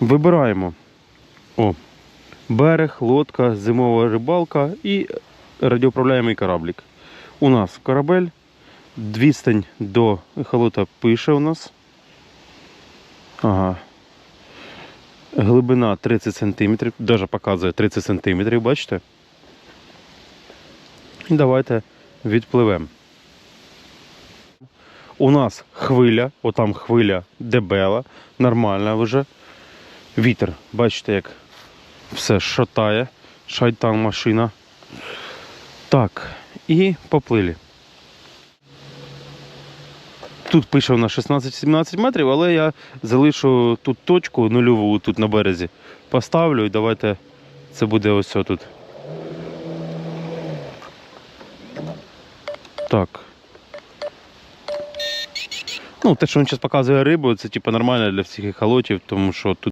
Вибираємо. О, берег, лодка, зимова рибалка і радіоуправляємий кораблік. У нас корабель, відстань до ехолота пише у нас. Ага. Глибина 30 см, даже показує 30 см, бачите? І давайте відпливемо. У нас хвиля, отам хвиля дебела, нормальна вже. Вітер, бачите, як все шатає, шайтан машина. Так, і поплили. Тут пише нас 16-17 метрів, але я залишу тут точку нульову тут на березі. Поставлю і давайте це буде ось тут. Так. Ну, те, що він зараз показує рибу, це типу нормально для всіх ехолотів, тому що тут